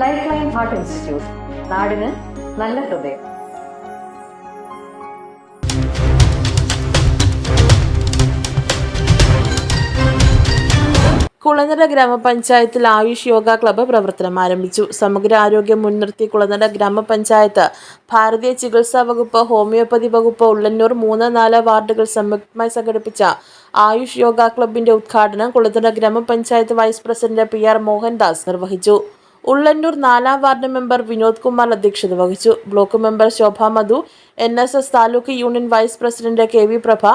Life line heart institute നാടിന് നല്ല ഹൃദയം. കുളനട ഗ്രാമപഞ്ചായത്തിൽ ആയുഷ് യോഗ ക്ലബ്ബ് പ്രവർത്തനം ആരംഭിച്ചു. സമഗ്ര ആരോഗ്യം മുൻനിർത്തി കുളനട ഗ്രാമപഞ്ചായത്ത് ഭാരതീയ ചികിത്സാ വകുപ്പ് ഹോമിയോപ്പതി വകുപ്പ് ഉള്ളന്നൂർ മൂന്ന് നാല് വാർഡുകൾ സംയുക്തമായി സംഘടിപ്പിച്ച ആയുഷ് യോഗ ക്ലബിന്റെ ഉദ്ഘാടനം കുളനട ഗ്രാമപഞ്ചായത്ത് vice president P R Mohandas നിർവഹിച്ചു. ഉള്ളന്നൂർ നാലാം വാർഡ് മെമ്പർ വിനോദ് കുമാർ അധ്യക്ഷത വഹിച്ചു. Block member Shobha Madhu N S S taluk union vice president K V Prabha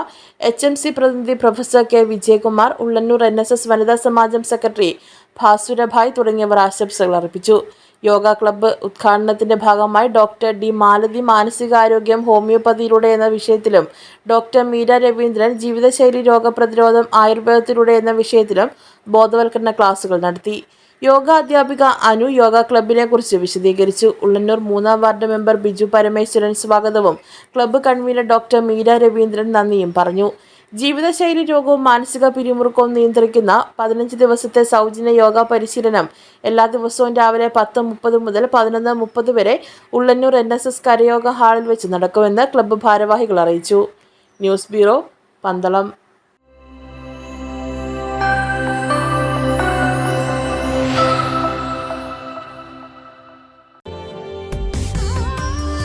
H M C പ്രതിനിധി professor K Vijayakumar Ullannoor N S S വനിതാ സമാജം secretary ഭാസുരഭായ് തുടങ്ങിയവർ ആശംസകൾ അർപ്പിച്ചു. യോഗ ക്ലബ്ബ് ഉദ്ഘാടനത്തിന്റെ ഭാഗമായി ഡോക്ടർ ഡി മാലതി മാനസികാരോഗ്യം ഹോമിയോപ്പതിയിലൂടെ എന്ന വിഷയത്തിലും ഡോക്ടർ മീര രവീന്ദ്രൻ ജീവിതശൈലി രോഗപ്രതിരോധം ആയുർവേദത്തിലൂടെ എന്ന വിഷയത്തിലും ബോധവൽക്കരണ ക്ലാസുകൾ നടത്തി. യോഗ അധ്യാപിക അനു യോഗ ക്ലബിനെ കുറിച്ച് വിശദീകരിച്ചു. ഉള്ളന്നൂർ മൂന്നാം വാർഡ് മെമ്പർ ബിജു പരമേശ്വരൻ സ്വാഗതവും. Club convener doctor Meera Raveendran നന്ദിയും പറഞ്ഞു. ജീവിതശൈലി രോഗവും മാനസിക പിരിമുറുക്കവും നിയന്ത്രിക്കുന്ന പതിനഞ്ച് ദിവസത്തെ സൗജന്യ യോഗ പരിശീലനം എല്ലാ ദിവസവും രാവിലെ പത്ത് മുപ്പത് മുതൽ പതിനൊന്ന് മുപ്പത് വരെ ഉള്ളന്നൂർ എൻ എസ് എസ് കരയോഗ ഹാളിൽ വെച്ച് നടക്കുമെന്ന് ക്ലബ്ബ് ഭാരവാഹികൾ അറിയിച്ചു. News bureau Pandalam.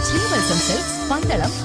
Srivalsam Silks Pandalam